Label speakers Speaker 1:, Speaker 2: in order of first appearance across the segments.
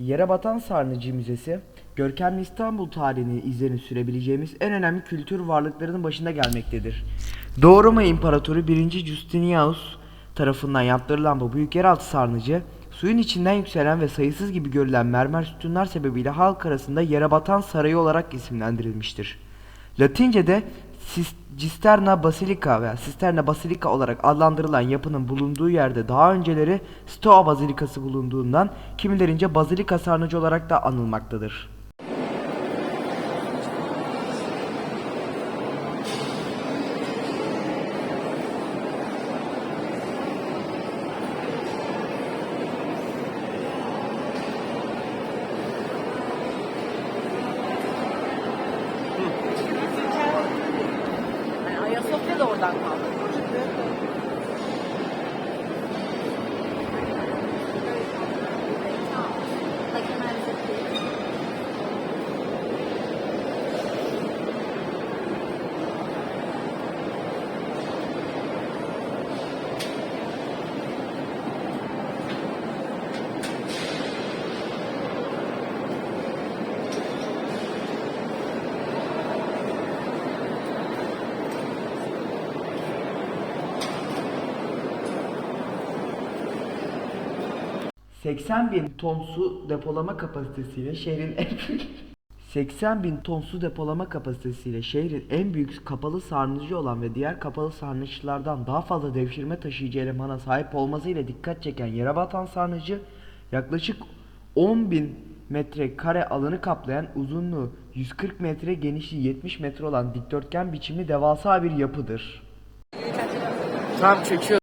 Speaker 1: Yere Batan Sarnıcı Müzesi, görkemli İstanbul tarihini izlerini sürebileceğimiz en önemli kültür varlıklarının başında gelmektedir. Doğu Roma İmparatoru 1. Justinianus tarafından yaptırılan bu büyük yeraltı sarnıcı, suyun içinden yükselen ve sayısız gibi görülen mermer sütunlar sebebiyle halk arasında Yere Batan Sarayı olarak isimlendirilmiştir. Latince'de Cisterna Basilica veya Cisterna Basilica olarak adlandırılan yapının bulunduğu yerde daha önceleri Stoa Bazilikası bulunduğundan kimilerince Bazilika Sarnıcı olarak da anılmaktadır.
Speaker 2: Thank
Speaker 1: you. 80 bin ton su depolama kapasitesiyle şehrin en 80 bin ton su depolama kapasitesiyle şehrin en büyük kapalı sarnıcı olan ve diğer kapalı sarnıçlardan daha fazla devşirme taşıyıcı elemana sahip olmasıyla dikkat çeken yere batan sarnıcı yaklaşık 10 bin metrekare alanı kaplayan uzunluğu 140 metre genişliği 70 metre olan dikdörtgen biçimli devasa bir yapıdır.
Speaker 3: Tam çekiyor.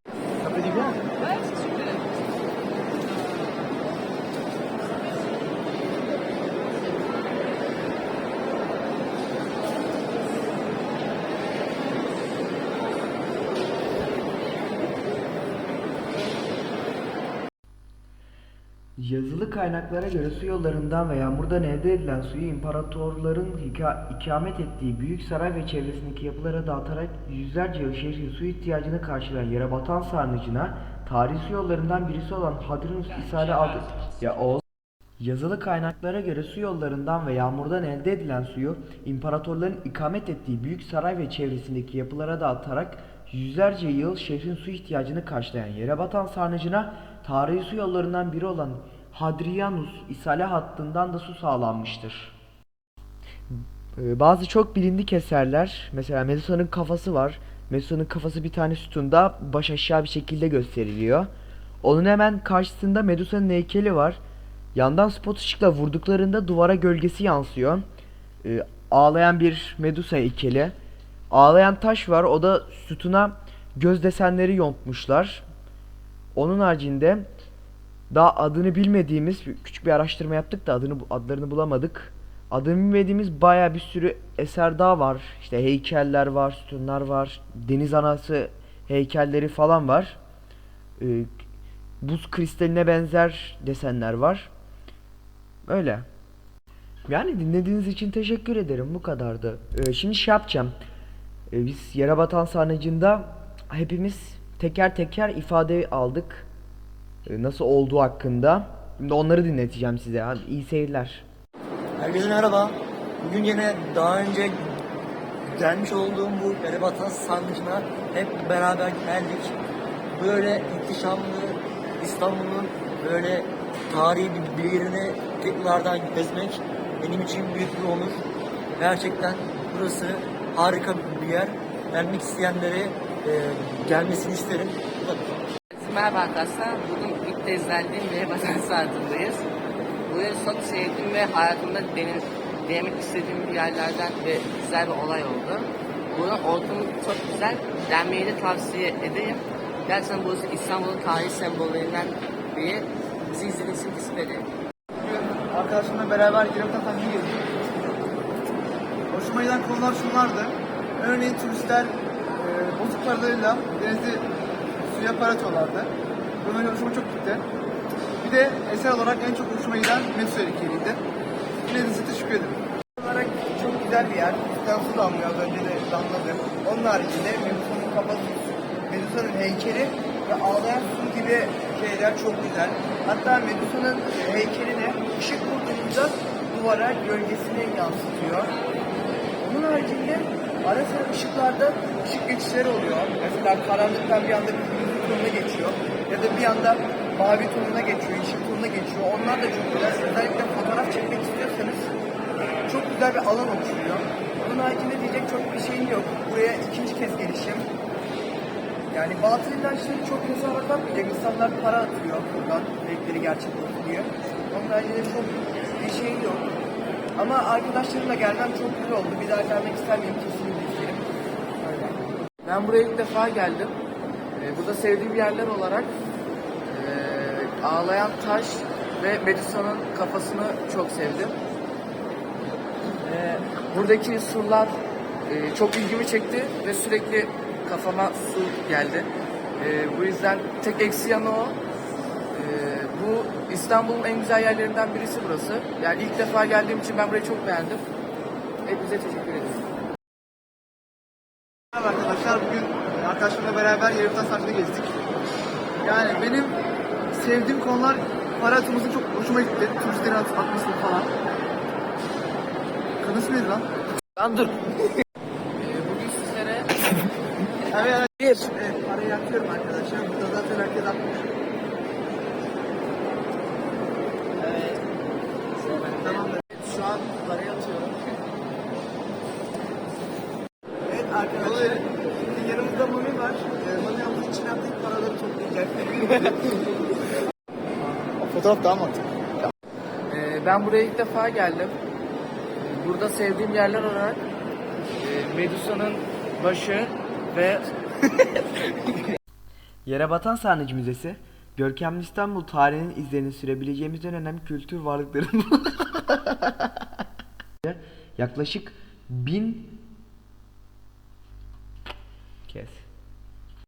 Speaker 1: Yazılı kaynaklara göre su yollarından ve yağmurdan elde edilen suyu imparatorların ikamet ettiği büyük saray ve çevresindeki yapılara dağıtarak yüzlerce yıl şehrin su ihtiyacını karşılayan yere batan sarnıcına tarihi su yollarından birisi olan Hadrinus İsa'da adı ya o Yazılı kaynaklara göre su yollarından ve yağmurdan elde edilen suyu imparatorların ikamet ettiği büyük saray ve çevresindeki yapılara dağıtarak yüzlerce yıl şehrin su ihtiyacını karşılayan yere batan sarnıcına tarihi su yollarından biri olan Hadrianus İsale hattından da su sağlanmıştır. Ee, Bazı çok bilindik eserler mesela Medusa'nın kafası var. Medusa'nın kafası bir tane sütunda baş aşağı bir şekilde gösteriliyor. Onun hemen karşısında Medusa'nın heykeli var. Yandan spot ışıkla vurduklarında duvara gölgesi yansıyor. Ee, ağlayan bir Medusa heykeli. Ağlayan taş var. O da sütuna göz desenleri yontmuşlar. Onun haricinde daha adını bilmediğimiz küçük bir araştırma yaptık da adını adlarını bulamadık. Adını bilmediğimiz baya bir sürü eser daha var. İşte heykeller var, sütunlar var, deniz anası heykelleri falan var. Ee, buz kristaline benzer desenler var. Öyle. Yani dinlediğiniz için teşekkür ederim. Bu kadardı. Ee, şimdi şey yapacağım. Ee, biz yere batan sarnıcında hepimiz teker teker ifade aldık. Ee, nasıl olduğu hakkında. Şimdi onları dinleteceğim size. Hadi iyi seyirler.
Speaker 3: Herkese merhaba. Bugün yine daha önce gelmiş olduğum bu Yerebatan Sarnıcı'na hep beraber geldik. Böyle ihtişamlı İstanbul'un böyle tarihi bir bir yerini tekrardan gezmek benim için büyük bir onur. Gerçekten burası harika bir yer. Gelmek isteyenlere e, gelmesini isterim.
Speaker 4: Merhaba arkadaşlar. Bugün geldiğim bir vatan sahasındayız. Burayı çok sevdim ve hayatımda denem, denemek istediğim bir yerlerden ve güzel bir olay oldu. Buranın ortamı çok güzel. Denmeyi de tavsiye ederim. Gerçekten burası İstanbul'un tarihi sembollerinden biri. Bizi izlediğiniz için teşekkür ederim.
Speaker 5: Arkadaşımla beraber Yerebatan Tarihi gezdik. Hoşuma giden konular şunlardı. Örneğin turistler e, bozuk denizi suya para atıyorlardı. Gitti. Bir de eser olarak en çok hoşuma giden Medusa heykeliydi. Dinlediğiniz için teşekkür ederim. olarak çok güzel bir yer. Üstten su damlıyor az önce de damladı. Onun haricinde Medusa'nın kafası, Medusa'nın heykeli ve ağlayan su gibi şeyler çok güzel. Hatta Medusa'nın heykeline ışık
Speaker 1: duvara gölgesini yansıtıyor. Onun haricinde ara sıra ışıklarda ışık geçişleri oluyor. Mesela karanlıktan bir anda kırmızı tonuna geçiyor. Ya da bir anda mavi tonuna geçiyor, yeşil tonuna geçiyor. Onlar da çok güzel. Özellikle fotoğraf çekmek istiyorsanız çok güzel bir alan oluşturuyor. Onun haricinde diyecek çok bir şeyim yok. Buraya ikinci kez gelişim. Yani batıl inançları çok hesaba katmayacak. İnsanlar para atıyor buradan renkleri gerçek olsun diye. Onun haricinde çok bir şey yok. Ama arkadaşlarımla gelmem çok güzel oldu. Bir daha gelmek ister miyim? Kesinlikle isterim.
Speaker 2: Ben buraya ilk defa geldim. Ee, burada sevdiğim yerler olarak Ağlayan Taş ve Medusa'nın kafasını çok sevdim. Ee, buradaki surlar ee, çok ilgimi çekti ve sürekli kafama su geldi. Ee, bu yüzden tek eksi yanı o. Ee, bu İstanbul'un en güzel yerlerinden birisi burası. Yani ilk defa geldiğim için ben burayı çok beğendim. Hepinize teşekkür ederim.
Speaker 1: Merhaba arkadaşlar. Bugün arkadaşlarımla beraber Yarımtan Sarnı'da gezdik. Yani benim sevdiğim konular para atımızın çok hoşuma gitti. Turistlerin at atması falan. Kadın ismi neydi lan?
Speaker 2: Lan dur. Ee, bugün sizlere
Speaker 1: Evet, evet. Bir. Evet, parayı atıyorum arkadaşlar. Burada zaten herkes atmış. Evet. Tamamdır.
Speaker 2: şu an parayı atıyorum.
Speaker 1: Evet arkadaşlar. Şimdi yanımızda Mami var. Ee, Mami havuzun içine atlayıp paraları toplayacak. Fotoğraf daha mantıklı.
Speaker 2: Ee, ben buraya ilk defa geldim. Burada sevdiğim yerler olarak e, Medusa'nın başı ve
Speaker 6: Yere Batan Sarnıcı Müzesi, görkemli İstanbul tarihinin izlerini sürebileceğimiz en önemli kültür varlıkların yaklaşık bin kes.